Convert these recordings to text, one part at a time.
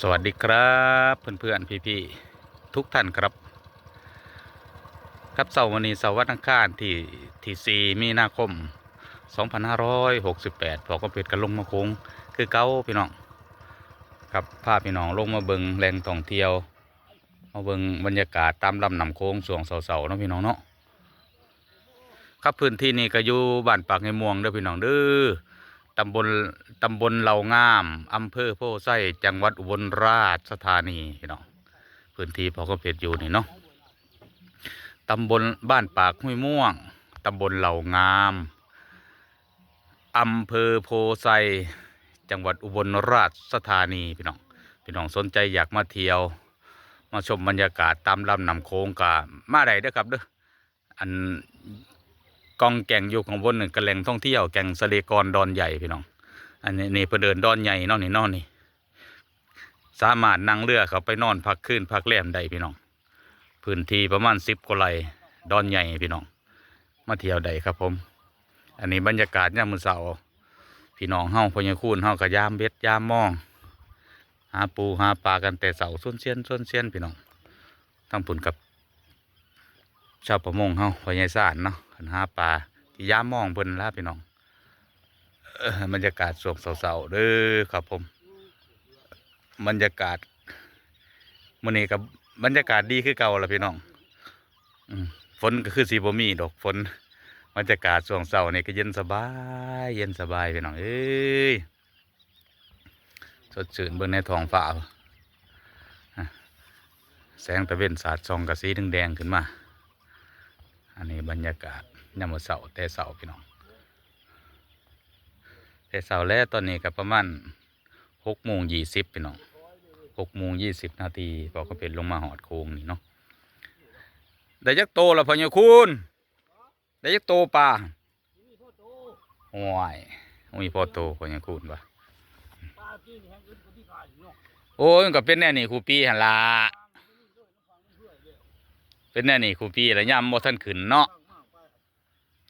สวัสดีครับเพื่อนๆพี่ๆทุกท่านครับ ครับเสาร์วันนี้เสาร์วันอังคารที่ที่สี่มีนาคม 2568พอก็เปิดกันลงมาค้งคือเก้าพี่น้องครับพาพี่น้องลงมาเบิงแหล่งท่องเที่ยวมาเบิงบรรยากาศตามลำนำโค้งสวงเสาๆเนาะพี่น้องเนาะครับพื้นที่นี้ก็อยู่บ้านปากในม่วงเด้อพี่น้องเด้อ ตำบลตำบลเหล่างามอำเภอโพไส้จังหวัดอุบลราชธานีพี่น้องพื้นที่พอก็เพชรอยู่นี่เนาะตำบลบ้านปากห้วยม่วงตำบลเหล่างามอำเภอโพไซจังหวัดอุบลราชธานีพี่น้องพี่น้องสนใจอยากมาเที่ยว มาชมบรรยากาศตามลำน้ำโค้งกามาได้เด้อครับเด้ออัน กองแก่งอยู่ของบนหนึ่งกระแหล่งท่องเที่ยวแก่งสะเลกรดอนใหญ่พี่น้อง อันนี้นี่เพื่นเดินดอนใหญ่นอนนี่นอนนี่ สามารถนั่งเรือเขาไปนอนพักคืนพักแรมได้พี่น้อง พื้นที่ประมาณสิบกว่าไร่ดอนใหญ่พี่น้อง มาเที่ยวได้ครับผม อันนี้บรรยากาศยามมื้อเช้าพี่น้องเฮาพญคูนเฮากะยามเบ็ดยามมอง หาปูหาปลากันแต่เสาส้นเชียนส้นเชียนพี่น้องทั้งผุนกับชาวประมงเฮาพญายสารเนาะ หาปลาที่ย่ามมองเพิ่นลาพี่น้องบรรยากาศสวงเสาๆเด้อครับผม บรรยากาศมื้อนี้กับบรรยากาศดีคือเก่าละพี่น้องอฝนก็คือสีบ่มีดอกฝนบรรยากาศสวงเสานี่ก็เย็นสบาย เย็นสบายพี่น้องเอ้ยสดชื่นเบิ่งในท้องฟ้าแสงตะเวนสาดส่องกับสีแดงๆขึ้นมา อันนี้บรรยากาศ ยามมื้อเสาร์แต่เสาร์พี่น้องแต่เสาร์แล้วตอนนี้ก็ประมาณหกโมงยี่สิบพี่น้องหกโมงยี่สิบนาทีพอก็เป็นลงมาหอดโค้งนี่เนาะได้ยักโตแล้วพ่อเนี่ยคุณได้ยักโตปลาโอ้ยมีพ่อโตพ่อเนี่ยคุณปะโอ้ยมันก็เป็นแน่นี่ครูปีหันละเป็นแน่นี่ครูพี่แล้วย่ำบ่ท่านขึ้นเนาะ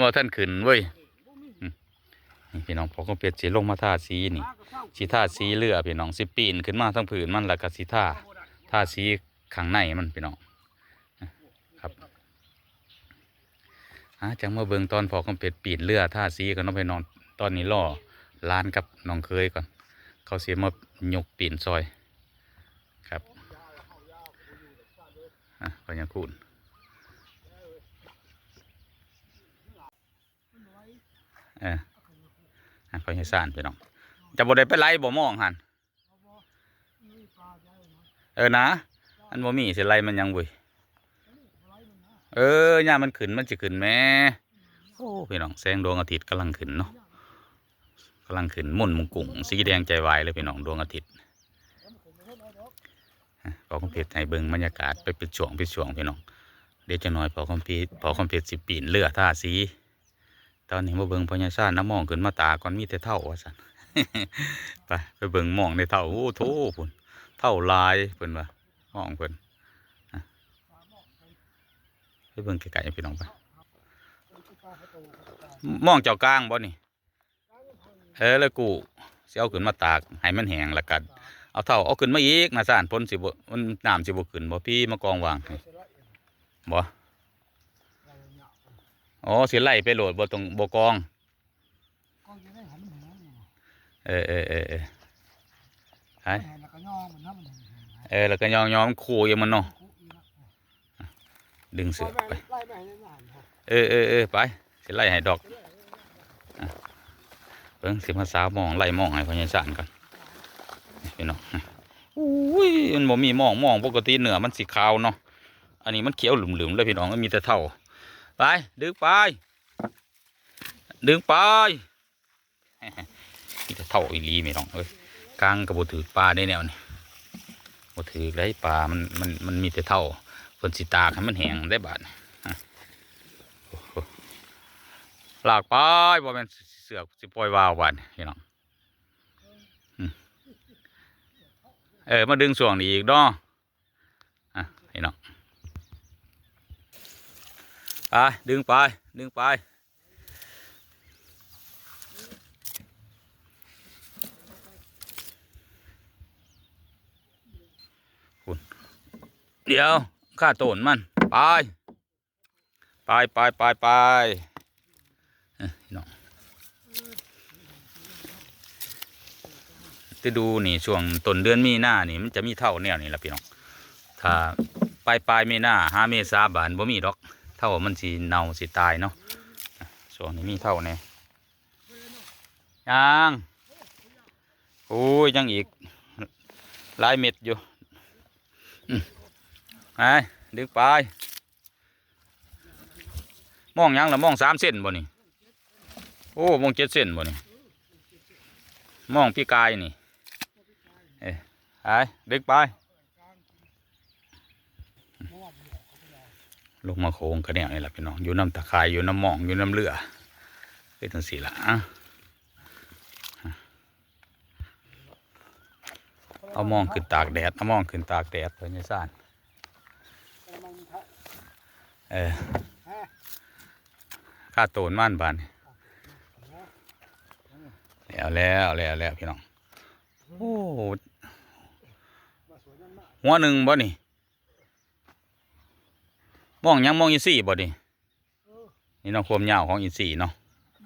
บ่ท่านขึ้นเว้ยนี่พี่น้องพอก็เป็ดสีลงมาท่าสีนี่สีท่าสีเรือพี่น้องสิปีนขึ้นมาทั้งผืนมันแล้วก็สีท่าท่าสีข้างในมันพี่น้องครับฮะจังเมาเบิ่งตอนพอก็เป็ดปีนเรือท่าสีกันเนาะพี่น้องตอนนี้ล่อล้านกับน้องเคยก่อน เขาเสียมาหยกปีนซอยครับอะก็ยังคูน เออหันไปให้ซ่านพี่น้องจะบ่ได้ไปไล่บ่มองหันเออนะอันบ่มีสิไล่มันยังบุยเออย่ามันขึ้นมันสิขึ้นแม่โอ้พี่น้องแสงดวงอาทิตย์กำลังขึ้นเนาะกำลังขึ้นมุ่นมุงกุ่งสีแดงใจวายเลยพี่น้องดวงอาทิตย์พอคอมเพชรให้เบิ่งบรรยากาศไปป็นช่วงป็นช่วงพี่น้องเดี๋ยวจะน้อยพอคอมเพชรพอคอมเพชรสิปีนเรือท่าสี อนนี้มาเบิ่งพญาซ่านน้ำมองขึ้นมาตาก่อนมีแต่เท่าว่าสันไปไปเบิ่งมองในเท่าโอ้โถพุ่นเท่าลายเพิ่นว่าห้องเพิ่นไปเบิ่งไกลๆพี่น้องไปมองเจ้ากลางบ่นี่เออแล้วกูเสิเอาขึ้นมาตากให้มันแห้งล้วกันเอาเท่าเอาขึ้นมาอีกนะซ่านพ้นสิบมันน้ำสิบขึ้นบ่พี่มากองวางบ่ อ๋อสิไล่ไปโหลดบ่ตรงบ่กองเออเออเออเออไปเออแล้วก็ยองยองขู่อยังมันเนาะดึงเสือกไปเออเออเออไปสิไล่ให้ดอกอะเบิ่งสิมาสาวมองไล่มองให้พญาสานก่อนนี่พี่น้องอุ้ยมันบ่มีมองมองปกติเนื้อมันสีขาวเนาะอันนี้มันเขียวหลุมๆเลยพี่น้องมันมีแต่เท่า ไป ดึงไป ดึงไปนี่จะเท่าอีลีไม่ต้องเอ้ยกลางกับบถือปลาได้แนวนี่บถือได้ปลามันมันมันมีแต่เท่าฝนสิตาให้มันแห้งได้บาดนี่ฮะโอ้โหลากไปบ่แม่นเสือกสิปล่อยวาวบาดพี่น้องเออมาดึงส่วงนี้อีกเนาะอะพี่น้อง ไปดึงไป ดึงไป เดี๋ยวข้าโตนมัน ไป ไปไปไปไปเอ้ยพี่น้องจะดูนี่ช่วงต้นเดือนมีหน้านี่มันจะมีเท่าแนวนี่แหละพี่น้อง ถ้าปลายปลายมีหน้าห้าเมษาบานบ่มีดอก เท่ามันสิเน่าสิตายเนาะช่วงนี้มีเท่าแน่ยังโอ้ยยังอีกหลายเม็ดอยู่ไปดึกไปมองยังละมองสามเส้นบ่นี่โอ้มองเจ็ดเส้นบ่นี่มองพี่กายนี่เอ้ยไปดึกไป ลงมาโค้งกระเนียนี่แหละพี่น้อง อยู่น้ำตะไคร้อยู่น้ำหมอง อยู่น้ำเลือเป็นตังสีละเอามองขึ้นตากแดด เอามองขึ้นตากแดดเพื่อนยายซ่านเออข้าโตนม่านบานแล้วแล้วแล้วแล้วพี่น้อง โอ้หัวหนึ่งบ่นี่ มองหยังมองอินซี่บ่นี่นี่เนาะความยาวของอินซี่เนาะ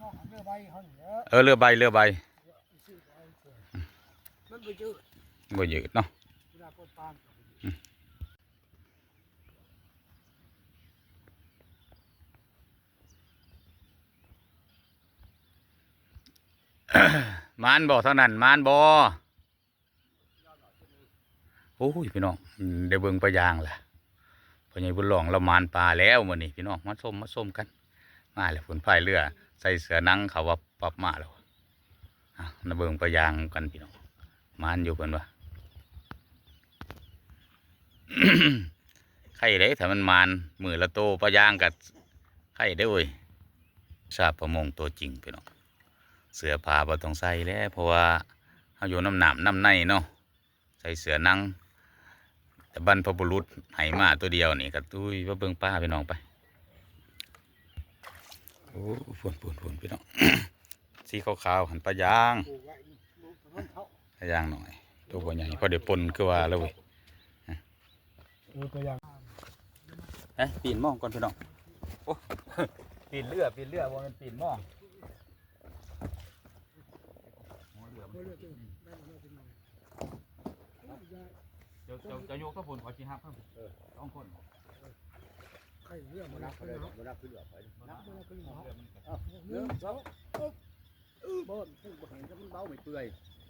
มองเรือใบเขาอยู่แล้วเออเรือใบเรือใบมันไปยืดบ่ยืดเนาะเวลาคนตามมานบ่เท่านั้นมานบ่โอ้ยพี่น้องอืมได้เบิ่งปลายางล่ะ พ่อใหญ่บุญหลองเรามานปลาแล้วมื้อนี้พี่น้องมาส้มมาส้มกัน มาแล้วฝนพายเรือ ใส่เสื้อนังเขาว่าปรับมาแล้วอะเบิ่งปลายางกันพี่น้องมานอยู่เพิ่นว่าไข่เด้ถ้ามันมานมือละโตปลายางกับไข่ได้เว้ยทราบประมงตัวจริงพี่น้องเสือผ้าบ่ต้องใส่แล้วเพราะว่าเฮาอยู่น้ำหนามน้ำในเนาะใส่เสือนัง แต่บรรพบุรุษไหมาตัวเดียวนี่ก็ตุ้ยว่าเบิ่งป้าพี่น้องไปโอ้ฝนฝนฝนพี่น้องสีขาวๆหันปลายางปลายางหน่อย ตัวบ่ใหญ่พอเดี๋ยวปนคือว่าแล้วเว้ยเออตัวอย่างเอ้ปีนหมองก่อนพี่น้องโอ้ปีนเรือปีนเรือว่ามันปีนหมองเขาเรียกเป็นแม่เลือง เดี๋ยวจะจะยกข้าวผลขอจีฮับครับสองคนไข่เลือดมันรักเลยเนาะบ่รับขึ้นหรอกไปรักมันเป็นหมอเนื้อสองบ่นซึ่งบ่เห็นก็มันเบาไม่เปื่อย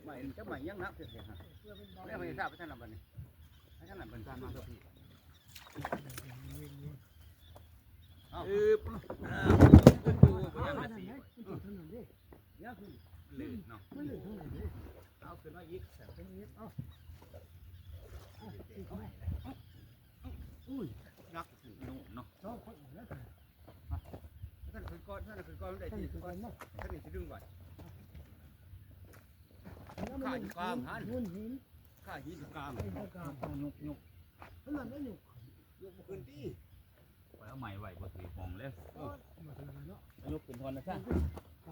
ไม่จะไม่ยังนักเสียฮะเพื่อเป็นเบาแล้วไม่ทราบไปท่านลำบัดนี้ให้ท่านลำบัดการมาสักทีเอ้าเออขึ้นอยู่บ่ยังถละนนสีไหนมันถนนดิยังขึ้นลื่นเนาะมันเหลือถนนดิเอาขึ้นมาอีกเป็นนี้เอ้าเอุ้ยนักขึ้นนุ่มเนาะชอบคนนแล้วท่านขึ้นก้อนท่านขึ้นก้อนได้ท่านที่คือคนเนาะท่านนี่สิดึงไว้แล้วมันนุ่นหินข้าหินกางไอ้ตะกาต้องยกยุกถนนไม่อยู่ยกขึ้นที่ไว้เอาใหม่ไหว้บ่ถือฟองแล้วมาถึงเนาะยกขึ้นทอนนะซ่า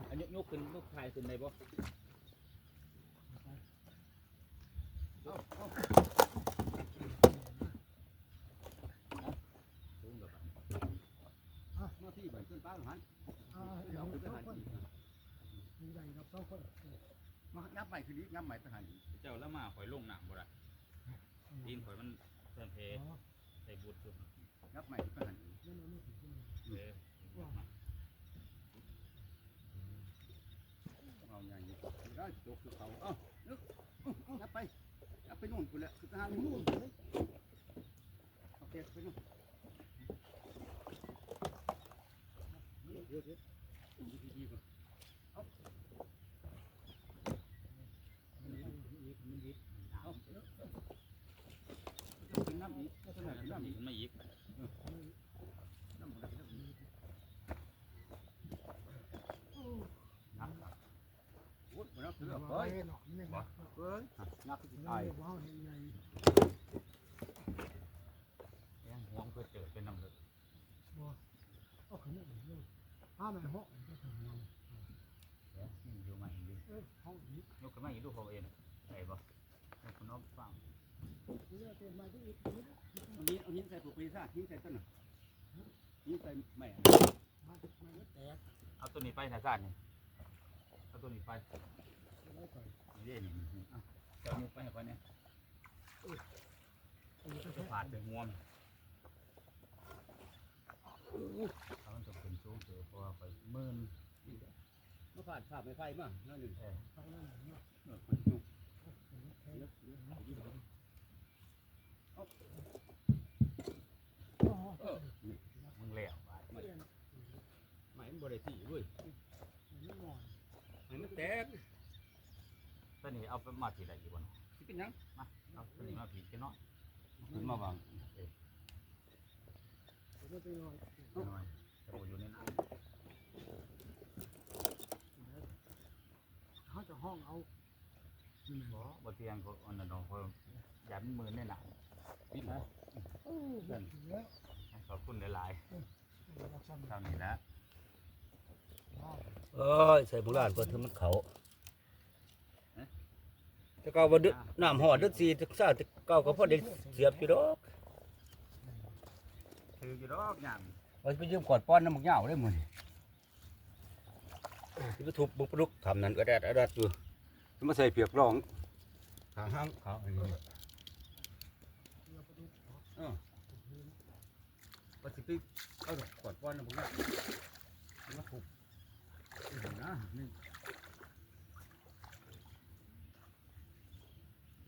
อันยกยกขึ้นยกถ่ายขึ้นได้บ่อาเอา สูงกับ มาที่บันขึ้นป้าหัน อ่าเดี๋ยว ขึ้นไป สอง หัน คน อีก ใหญ่กับสองคน มา งับใหม่คืนนี้งับใหม่ไปหันอีกเจ้าแล้วมาข่อยลงหนังบ่ได้ตีนข่อยมันเพิ่นเพใส่บูทสุดงับใหม่ไปหันอีกนั่นมันไม่ถึงเออเอาอย่างนี้ได้จกคือเขาเอ้านึกงับไปงับไปนู่นกูแหละคือทหารนู่นโอเคไปนู่นเดี๋ยวเดี๋ยวดีๆก่อนเอามันดีมันดีเอา จะเป็นน้ำอีกจะเป็นน้ำอีกไม่อีกน้ำมันน้ำอีกโอ้ยมันนักเสือเฮ้เฮ้ยยเนาะนี่เฮ้ยนักที่ไอ้ตายยังห่วงเพื่อเจอเป็นน้ำเลยก็ขนาดนี้ห้าแม่ห้องก็ถึงเราเดี๋ยวนี่อยู่มาอีกดิเอ้ยห้องยกขึ้นมาอีกดูเขาเองได้บ่ยกขึ้นนอกฟัง อกเต็มมาที่อีกนิดเอาหินเอาหินใส่ปุ๋ยซะหินใส่ต้นน่ะหินใส่แม่มามาแล้วแตกเอาตัวนี้ไปนะซ่านนี่เอาตัวนี้ไปไว้ก่อนนี่เด้นี่นี่เอาเจ้ามุกไปให้ก่อนเนี่ยอันนี้ก็จะแค่ผ่านถึงงวมเขาจะเป็นสูงเสือเพราะว่าไปหมื่นมาผ่านภาพไม่ไฟมาหน้าหนึ่ง เออ ไปนั่นเนาะ เออมันอยู่ แค่ เยอะเยอะเอาอยู่เอา อ๋อ เออนี่ มึงแล้วไป ไม่ ไม่มันบริสีเว้ยไม่หมอนไม่มันแตกตัวนี้เอาไปมาผีได้อยู่บ่เนาะสิเป็นหยังมาเอาตัวนี้มาผีกันเนาะขึ้นมาวางไม่ไปนอนเอาหน่อยจะบ่อยู่ในน้เขาจะห้องเอาำบ่บ่เตียงเขาอันนั้นเนาะเขายันหมื่นในน้ปิดนะโอ้เด็กแล้วำขอบคุณหลายเราซ้ำๆเท่านี้นะว้าว เอ้ยใส่โบราณเพิ่นถึงมันเขาแต่เก่าบ่ดึกน้ำหอดดึกสีดึกซ่าแต่เก่าก็พอได้เสียบอยู่ดอกถือกี่ดอกหยังว่าสิไปยืมกอดป้อนน้ำมักเหย้าได้มื้อนี้สิไปทุบบุกปลุกทำนั่นก็แดดอดัดอยู่มาใส่เปียกรองทางห้างเขาอันนี้เรือประตูเออว่าสิไปเอาดอกกอดป้อนนะผมว่ามาถูก นี่ดูนะนี่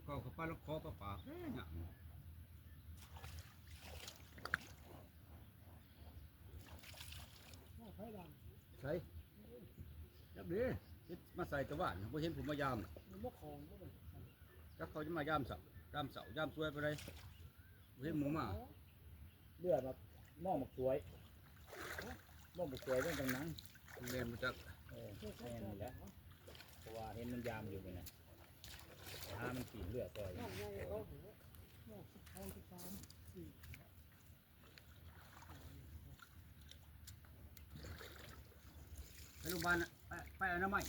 ก็กับป้าลูกคอป้าป่าเฮ้ยหยังห้องไฟดังใส่จับดิมาใส่ตะวันบ่เห็นผมมายามมันมกของก็เลยจักเขาจะมายามเสาร์ยามเสายามสวยไปเลยเห็นหมูมาเลือดมามองมักสวยมองมักสวยเป็นจังนั้นเรียนมาจาก เออแม่นนี่แหละเพราะว่าเห็นมันยามอยู่นี่นะหามันกินเลือดซอยห้องใหญ่เขาหัวห้องสิบห้องสิบสามสี่ไปโรงพยาบาลน่ะไปไปอนามัย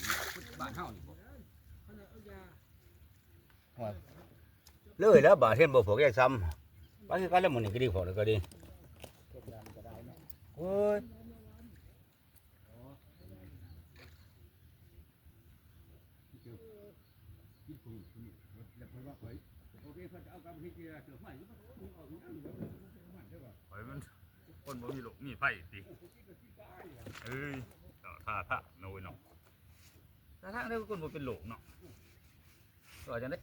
บ้านเฮานี่บ่ขณะเอายาเลยแล้วบาดเห็นบ่พวกแยกซ้ำไปคือกันแล้วมื้อนี้ก็ดีพอแล้วก็ดี โอ้ย กินปุ๋ยปุ๋ยแล้วเพิ่นว่าเฮ้ยโอเคเพิ่นจะเอากลับไปที่เสือใหม่มันเอาอยู่นั่นเดี๋ยวมันเดี๋ยวว่าโอ้ยมันคนบ่มีหลกมีไฟสิเอ้ยต่อท่าท่าโน้ยเนาะท่าท่าได้คนบ่เป็นหลกเนาะก็จังได๋